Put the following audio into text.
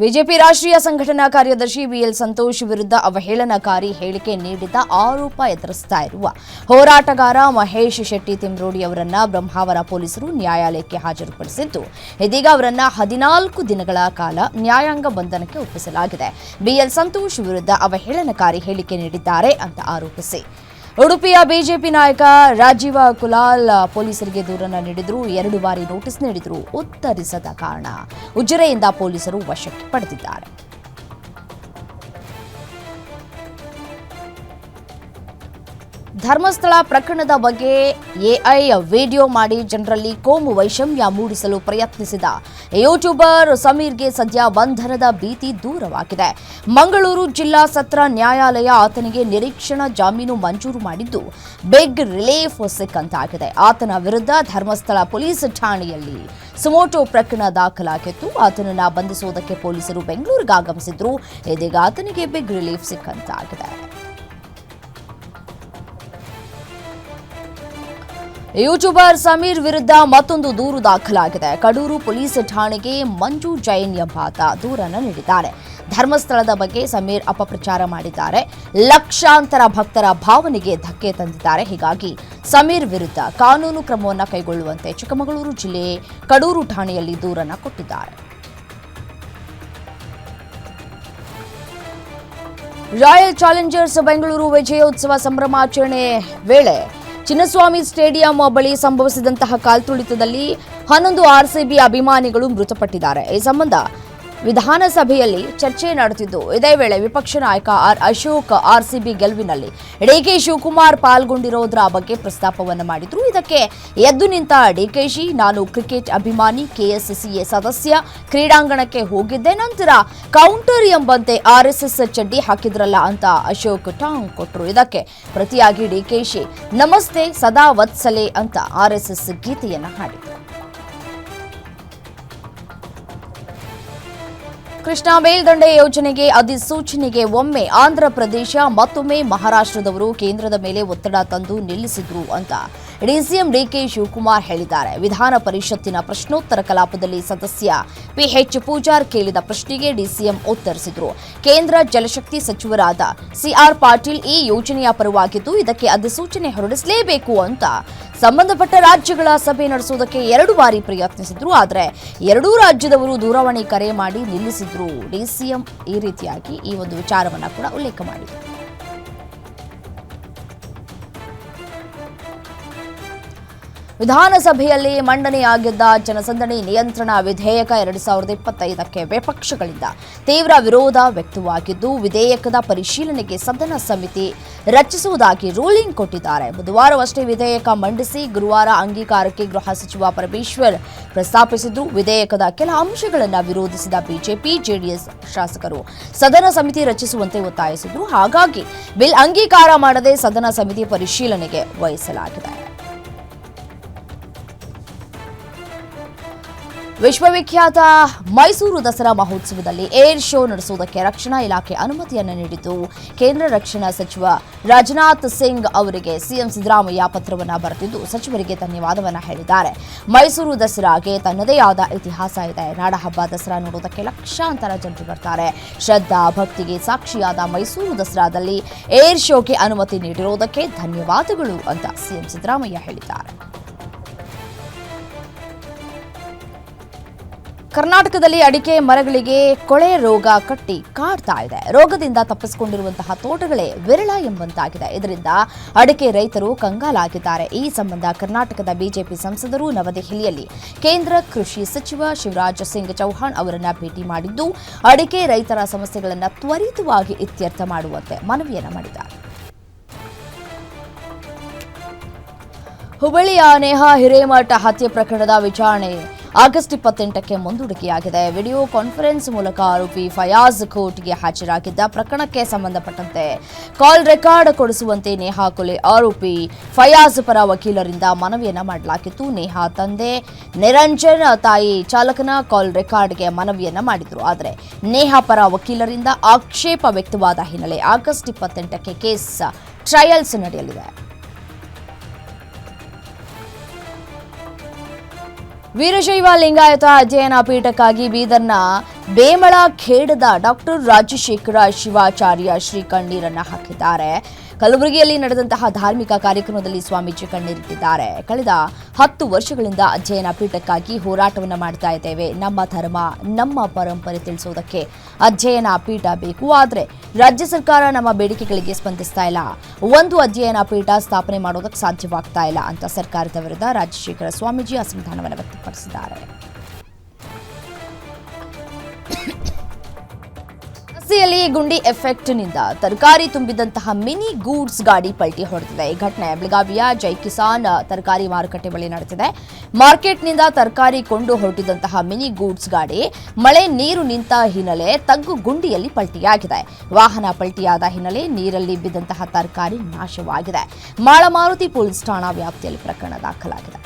BJP ರಾಷ್ಟ್ರೀಯ ಸಂಘಟನಾ ಕಾರ್ಯದರ್ಶಿ ಬಿಎಲ್ ಸಂತೋಷ್ ವಿರುದ್ಧ ಅವಹೇಳನಕಾರಿ ಹೇಳಿಕೆ ನೀಡಿದ ಆರೋಪ ಎದುರಿಸ್ತಾ ಇರುವ ಹೋರಾಟಗಾರ ಮಹೇಶ್ ಶೆಟ್ಟಿ ತಿಮ್ರೋಡಿ ಅವರನ್ನ ಬ್ರಹ್ಮಾವರ ಪೊಲೀಸರು ನ್ಯಾಯಾಲಯಕ್ಕೆ ಹಾಜರುಪಡಿಸಿದ್ದು, ಇದೀಗ ಅವರನ್ನ ಹದಿನಾಲ್ಕು ದಿನಗಳ ಕಾಲ ನ್ಯಾಯಾಂಗ ಬಂಧನಕ್ಕೆ ಒಪ್ಪಿಸಲಾಗಿದೆ. ಬಿಎಲ್ ಸಂತೋಷ್ ವಿರುದ್ಧ ಅವಹೇಳನಕಾರಿ ಹೇಳಿಕೆ ನೀಡಿದ್ದಾರೆ ಅಂತ ಆರೋಪಿಸಿ. ಉಡುಪಿಯ ಬಿಜೆಪಿ ನಾಯಕ ರಾಜೀವ ಕುಲಾಲ್ ಪೊಲೀಸರಿಗೆ ದೂರನ್ನು ನೀಡಿದ್ರು. ಎರಡು ಬಾರಿ ನೋಟಿಸ್ ನೀಡಿದ್ರು. ಉತ್ತರಿಸದ ಕಾರಣ ಉಜಿರೆಯಿಂದ ಪೊಲೀಸರು ವಶಕ್ಕೆ ಪಡೆದಿದ್ದಾರೆ. ಧರ್ಮಸ್ಥಳ ಪ್ರಕರಣದ ಬಗ್ಗೆ ಎಐ ವಿಡಿಯೋ ಮಾಡಿ ಜನರಲ್ಲಿ ಕೋಮು ವೈಷಮ್ಯ ಮೂಡಿಸಲು ಪ್ರಯತ್ನಿಸಿದ ಯೂಟ್ಯೂಬರ್ ಸಮೀರ್ಗೆ ಸದ್ಯ ಬಂಧನದ ಭೀತಿ ದೂರವಾಗಿದೆ. ಮಂಗಳೂರು ಜಿಲ್ಲಾ ಸತ್ರ ನ್ಯಾಯಾಲಯ ಆತನಿಗೆ ನಿರೀಕ್ಷಣಾ ಜಾಮೀನು ಮಂಜೂರು ಮಾಡಿದ್ದು ಬಿಗ್ ರಿಲೀಫ್ ಸಿಕ್ಕಂತಾಗಿದೆ. ಆತನ ವಿರುದ್ಧ ಧರ್ಮಸ್ಥಳ ಪೊಲೀಸ್ ಠಾಣೆಯಲ್ಲಿ ಸುಮೋಟೋ ಪ್ರಕರಣ ದಾಖಲಾಗಿತ್ತು. ಆತನನ್ನು ಬಂಧಿಸುವುದಕ್ಕೆ ಪೊಲೀಸರು ಬೆಂಗಳೂರಿಗೆ ಆಗಮಿಸಿದ್ರು ಇದೀಗ ಆತನಿಗೆ ಬಿಗ್ ರಿಲೀಫ್ ಸಿಕ್ಕಂತಾಗಿದೆ. ಯೂಟ್ಯೂಬರ್ ಸಮೀರ್ ವಿರುದ್ಧ ಮತ್ತೊಂದು ದೂರು ದಾಖಲಾಗಿದೆ. ಕಡೂರು ಪೊಲೀಸ್ ಠಾಣೆಗೆ ಮಂಜು ಜೈನ್ ಎಂಬಾತ ದೂರನ್ನು ನೀಡಿದ್ದಾರೆ. ಧರ್ಮಸ್ಥಳದ ಬಗ್ಗೆ ಸಮೀರ್ ಅಪಪ್ರಚಾರ ಮಾಡಿದ್ದಾರೆ. ಲಕ್ಷಾಂತರ ಭಕ್ತರ ಭಾವನೆಗೆ ಧಕ್ಕೆ ತಂದಿದ್ದಾರೆ. ಹೀಗಾಗಿ ಸಮೀರ್ ವಿರುದ್ಧ ಕಾನೂನು ಕ್ರಮವನ್ನು ಕೈಗೊಳ್ಳುವಂತೆ ಚಿಕ್ಕಮಗಳೂರು ಜಿಲ್ಲೆ ಕಡೂರು ಠಾಣೆಯಲ್ಲಿ ದೂರನ್ನು ಕೊಟ್ಟಿದ್ದಾರೆ. ರಾಯಲ್ ಚಾಲೆಂಜರ್ಸ್ ಬೆಂಗಳೂರು ವಿಜಯೋತ್ಸವ ಸಂಭ್ರಮಾಚರಣೆ ವೇಳೆ ಚಿನ್ನಸ್ವಾಮಿ ಸ್ಟೇಡಿಯಂ ಬಳಿ ಸಂಭವಿಸಿದಂತಹ ಕಾಲ್ತುಳಿತದಲ್ಲಿ ಹನ್ನೊಂದು ಆರ್ಸಿಬಿ ಅಭಿಮಾನಿಗಳು ಮೃತಪಟ್ಟಿದ್ದಾರೆ. ಈ ಸಂಬಂಧ ವಿಧಾನಸಭೆಯಲ್ಲಿ ಚರ್ಚೆ ನಡೆದಿದ್ದು, ಇದೇ ವೇಳೆ ವಿಪಕ್ಷ ನಾಯಕ ಆರ್ ಅಶೋಕ್ ಆರ್ಸಿಬಿ ಗೆಲುವಿನಲ್ಲಿ ಡಿಕೆ ಶಿವಕುಮಾರ್ ಪಾಲ್ಗೊಂಡಿರೋದ್ರ ಬಗ್ಗೆ ಪ್ರಸ್ತಾಪವನ್ನು ಮಾಡಿದ್ರು. ಇದಕ್ಕೆ ಎದ್ದು ನಿಂತ ಡಿಕೆಶಿ ನಾನು ಕ್ರಿಕೆಟ್ ಅಭಿಮಾನಿ ಕೆಎಸ್ಸಿಎ ಸದಸ್ಯ, ಕ್ರೀಡಾಂಗಣಕ್ಕೆ ಹೋಗಿದ್ದೆ, ನಂತರ ಕೌಂಟರ್ ಎಂಬಂತೆ ಆರ್ಎಸ್ಎಸ್ ಚಡ್ಡಿ ಹಾಕಿದ್ರಲ್ಲ ಅಂತ ಅಶೋಕ್ ಟಾಂಗ್ ಕೊಟ್ರು. ಇದಕ್ಕೆ ಪ್ರತಿಯಾಗಿ ಡಿಕೆಶಿ ನಮಸ್ತೆ, ಸದಾ ವತ್ಸಲೆ ಅಂತ ಆರ್ಎಸ್ಎಸ್ ಗೀತೆಯನ್ನು ಹಾಡಿದ್ರು. ಕೃಷ್ಣಾ ಮೇಲ್ದಂಡೆ ಯೋಜನೆಗೆ ಅಧಿಸೂಚನೆಗೆ ಒಮ್ಮೆ ಆಂಧ್ರ ಪ್ರದೇಶ, ಮತ್ತೊಮ್ಮೆ ಮಹಾರಾಷ್ಟ್ರದವರು ಕೇಂದ್ರದ ಮೇಲೆ ಒತ್ತಡ ತಂದು ನಿಲ್ಲಿಸಿದ್ರು ಅಂತ ಡಿಸಿಎಂ ಡಿಕೆ ಶಿವಕುಮಾರ್ ಹೇಳಿದ್ದಾರೆ. ವಿಧಾನ ಪರಿಷತ್ತಿನ ಪ್ರಶ್ನೋತ್ತರ ಕಲಾಪದಲ್ಲಿ ಸದಸ್ಯ ಪಿಎಚ್ ಪೂಜಾರ್ ಕೇಳಿದ ಪ್ರಶ್ನೆಗೆ ಡಿಸಿಎಂ ಉತ್ತರಿಸಿದ್ರು. ಕೇಂದ್ರ ಜಲಶಕ್ತಿ ಸಚಿವರಾದ ಸಿಆರ್ ಪಾಟೀಲ್ ಈ ಯೋಜನೆಯ ಪರವಾಗಿದ್ದು ಇದಕ್ಕೆ ಅಧಿಸೂಚನೆ ಹೊರಡಿಸಲೇಬೇಕು ಅಂತ ಸಂಬಂಧಪಟ್ಟ ರಾಜ್ಯಗಳ ಸಭೆ ನಡೆಸುವುದಕ್ಕೆ ಎರಡು ಬಾರಿ ಪ್ರಯತ್ನಿಸಿದ್ರು. ಆದರೆ ಎರಡೂ ರಾಜ್ಯದವರು ದೂರವಾಣಿ ಕರೆ ಮಾಡಿ ನಿಲ್ಲಿಸಿದ್ರು. ಡಿಸಿಎಂ ಈ ರೀತಿಯಾಗಿ ಈ ಒಂದು ವಿಚಾರವನ್ನು ಕೂಡ ಉಲ್ಲೇಖ ಮಾಡಿದರು. ವಿಧಾನಸಭೆಯಲ್ಲಿ ಮಂಡನೆಯಾಗಿದ್ದ ಜನಸಂದಣಿ ನಿಯಂತ್ರಣ ವಿಧೇಯಕ ಎರಡ್ ಸಾವಿರದ ಇಪ್ಪತ್ತೈದಕ್ಕೆ ವಿಪಕ್ಷಗಳಿಂದ ತೀವ್ರ ವಿರೋಧ ವ್ಯಕ್ತವಾಗಿದ್ದು, ವಿಧೇಯಕದ ಪರಿಶೀಲನೆಗೆ ಸದನ ಸಮಿತಿ ರಚಿಸುವುದಾಗಿ ರೂಲಿಂಗ್ ಕೊಟ್ಟಿದ್ದಾರೆ. ಬುಧವಾರವಷ್ಟೇ ವಿಧೇಯಕ ಮಂಡಿಸಿ ಗುರುವಾರ ಅಂಗೀಕಾರಕ್ಕೆ ಗೃಹ ಸಚಿವ ಪರಮೇಶ್ವರ್ ಪ್ರಸ್ತಾಪಿಸಿದ್ದು, ವಿಧೇಯಕದ ಕೆಲ ಅಂಶಗಳನ್ನು ವಿರೋಧಿಸಿದ ಬಿಜೆಪಿ, ಜೆಡಿಎಸ್ ಶಾಸಕರು ಸದನ ಸಮಿತಿ ರಚಿಸುವಂತೆ ಒತ್ತಾಯಿಸಿದ್ರು. ಹಾಗಾಗಿ ಬಿಲ್ ಅಂಗೀಕಾರ ಮಾಡದೆ ಸದನ ಸಮಿತಿ ಪರಿಶೀಲನೆಗೆ ವಹಿಸಲಾಗಿದೆ. ವಿಶ್ವವಿಖ್ಯಾತ ಮೈಸೂರು ದಸರಾ ಮಹೋತ್ಸವದಲ್ಲಿ ಏರ್ ಶೋ ನಡೆಸುವುದಕ್ಕೆ ರಕ್ಷಣಾ ಇಲಾಖೆ ಅನುಮತಿಯನ್ನು ನೀಡಿದ್ದು, ಕೇಂದ್ರ ರಕ್ಷಣಾ ಸಚಿವ ರಾಜನಾಥ್ ಸಿಂಗ್ ಅವರಿಗೆ ಸಿಎಂ ಸಿದ್ದರಾಮಯ್ಯ ಪತ್ರವನ್ನು ಬರೆದಿದ್ದು, ಸಚಿವರಿಗೆ ಧನ್ಯವಾದವನ್ನು ಹೇಳಿದ್ದಾರೆ. ಮೈಸೂರು ದಸರಾಗೆ ತನ್ನದೇ ಆದ ಇತಿಹಾಸ ಇದೆ. ನಾಡಹಬ್ಬ ದಸರಾ ನೋಡುವುದಕ್ಕೆ ಲಕ್ಷಾಂತರ ಜನರು ಬರ್ತಾರೆ. ಶ್ರದ್ಧಾ ಭಕ್ತಿಗೆ ಸಾಕ್ಷಿಯಾದ ಮೈಸೂರು ದಸರಾದಲ್ಲಿ ಏರ್ ಶೋಗೆ ಅನುಮತಿ ನೀಡಿರುವುದಕ್ಕೆ ಧನ್ಯವಾದಗಳು ಅಂತ ಸಿಎಂ ಸಿದ್ದರಾಮಯ್ಯ ಹೇಳಿದ್ದಾರೆ. ಕರ್ನಾಟಕದಲ್ಲಿ ಅಡಿಕೆ ಮರಗಳಿಗೆ ಕೊಳೆ ರೋಗ ಕಟ್ಟಿ ಕಾಡ್ತಾ ಇದೆ. ರೋಗದಿಂದ ತಪ್ಪಿಸಿಕೊಂಡಿರುವಂತಹ ತೋಟಗಳೇ ವಿರಳ ಎಂಬಂತಾಗಿದೆ. ಇದರಿಂದ ಅಡಿಕೆ ರೈತರು ಕಂಗಾಲಾಗಿದ್ದಾರೆ. ಈ ಸಂಬಂಧ ಕರ್ನಾಟಕದ ಬಿಜೆಪಿ ಸಂಸದರು ನವದೆಹಲಿಯಲ್ಲಿ ಕೇಂದ್ರ ಕೃಷಿ ಸಚಿವ ಶಿವರಾಜ್ ಸಿಂಗ್ ಚೌಹಾಣ್ ಅವರನ್ನು ಭೇಟಿ ಮಾಡಿದ್ದು, ಅಡಿಕೆ ರೈತರ ಸಮಸ್ಯೆಗಳನ್ನು ತ್ವರಿತವಾಗಿ ಇತ್ಯರ್ಥ ಮಾಡುವಂತೆ ಮನವಿಯನ್ನು ಮಾಡಿದ್ದಾರೆ. ಹುಬ್ಬಳ್ಳಿಯ ನೇಹಾ ಹಿರೇಮಠ ಹತ್ಯೆ ಪ್ರಕರಣದ ವಿಚಾರಣೆ. ಆಗಸ್ಟ್ ಇಪ್ಪತ್ತೆಂಟಕ್ಕೆ ಮುಂದೂಡಿಕೆಯಾಗಿದೆ. ವಿಡಿಯೋ ಕಾನ್ಫರೆನ್ಸ್ ಮೂಲಕ ಆರೋಪಿ ಫಯಾಜ್ ಕೋರ್ಟ್ಗೆ ಹಾಜರಾಗಿದ್ದ ಪ್ರಕರಣಕ್ಕೆ ಸಂಬಂಧಪಟ್ಟಂತೆ ಕಾಲ್ ರೆಕಾರ್ಡ್ ಕೊಡಿಸುವಂತೆ ನೇಹಾ ಕೊಲೆ ಆರೋಪಿ ಫಯಾಜ್ ಪರ ವಕೀಲರಿಂದ ಮನವಿಯನ್ನ ಮಾಡಲಾಗಿತ್ತು. ನೇಹಾ ತಂದೆ ನಿರಂಜನ್ ತಾಯಿ ಚಾಲಕನ ಕಾಲ್ ರೆಕಾರ್ಡ್ಗೆ ಮನವಿಯನ್ನ ಮಾಡಿದ್ರು. ಆದರೆ ನೇಹಾ ಪರ ವಕೀಲರಿಂದ ಆಕ್ಷೇಪ ವ್ಯಕ್ತವಾದ ಹಿನ್ನೆಲೆ ಆಗಸ್ಟ್ ಇಪ್ಪತ್ತೆಂಟಕ್ಕೆ ಕೇಸ್ ಟ್ರಯಲ್ಸ್ ನಡೆಯಲಿದೆ. ವೀರಶೈವ ಲಿಂಗಾಯತ ಅಧ್ಯಯನ ಪೀಠಕ್ಕಾಗಿ ಬೀದರ್ನ ಬೇಮಳ ಖೇಡದ ಡಾಕ್ಟರ್ ರಾಜಶೇಖರ ಶಿವಾಚಾರ್ಯ ಶ್ರೀ ಕಣ್ಣೀರನ್ನ ಹಾಕಿದ್ದಾರೆ. ಕಲಬುರಗಿಯಲ್ಲಿ ನಡೆದಂತಹ ಧಾರ್ಮಿಕ ಕಾರ್ಯಕ್ರಮದಲ್ಲಿ ಸ್ವಾಮೀಜಿ ಕಣ್ಣೀರಿಟ್ಟಿದ್ದಾರೆ. ಕಳೆದ ಹತ್ತು ವರ್ಷಗಳಿಂದ ಅಧ್ಯಯನ ಪೀಠಕ್ಕಾಗಿ ಹೋರಾಟವನ್ನು ಮಾಡ್ತಾ ಇದ್ದೇವೆ. ನಮ್ಮ ಧರ್ಮ, ನಮ್ಮ ಪರಂಪರೆ ತಿಳಿಸೋದಕ್ಕೆ ಅಧ್ಯಯನ ಪೀಠ ಬೇಕು. ಆದರೆ ರಾಜ್ಯ ಸರ್ಕಾರ ನಮ್ಮ ಬೇಡಿಕೆಗಳಿಗೆ ಸ್ಪಂದಿಸ್ತಾ ಇಲ್ಲ. ಒಂದು ಅಧ್ಯಯನ ಪೀಠ ಸ್ಥಾಪನೆ ಮಾಡೋದಕ್ಕೆ ಸಾಧ್ಯವಾಗ್ತಾ ಇಲ್ಲ ಅಂತ ಸರ್ಕಾರದ ವಿರುದ್ಧ ರಾಜಶೇಖರ ಸ್ವಾಮೀಜಿ ಅಸಮಾಧಾನವನ್ನು ವ್ಯಕ್ತಪಡಿಸಿದ್ದಾರೆ. ರಸ್ತೆಯಲ್ಲಿ ಗುಂಡಿ ಎಫೆಕ್ಟ್ನಿಂದ ತರಕಾರಿ ತುಂಬಿದಂತಹ ಮಿನಿ ಗೂಡ್ಸ್ ಗಾಡಿ ಪಲ್ಟಿ ಹೊಡೆದಿದೆ. ಈ ಘಟನೆ ಬೆಳಗಾವಿಯ ಜೈ ಕಿಸಾನ್ ತರಕಾರಿ ಮಾರುಕಟ್ಟೆ ಬಳಿ ನಡೆದಿದೆ. ಮಾರ್ಕೆಟ್ನಿಂದ ತರಕಾರಿ ಕೊಂಡು ಹೊರಟಿದಂತಹ ಮಿನಿ ಗೂಡ್ಸ್ ಗಾಡಿ ಮಳೆ ನೀರು ನಿಂತ ಹಿನ್ನೆಲೆ ತಗ್ಗು ಗುಂಡಿಯಲ್ಲಿ ಪಲ್ಟಿಯಾಗಿದೆ. ವಾಹನ ಪಲ್ಟಿಯಾದ ಹಿನ್ನೆಲೆ ನೀರಲ್ಲಿ ಬಿದ್ದಂತಹ ತರಕಾರಿ ನಾಶವಾಗಿದೆ. ಮಾಳಮಾರುತಿ ಪೊಲೀಸ್ ಠಾಣಾ ವ್ಯಾಪ್ತಿಯಲ್ಲಿ ಪ್ರಕರಣ ದಾಖಲಾಗಿದೆ.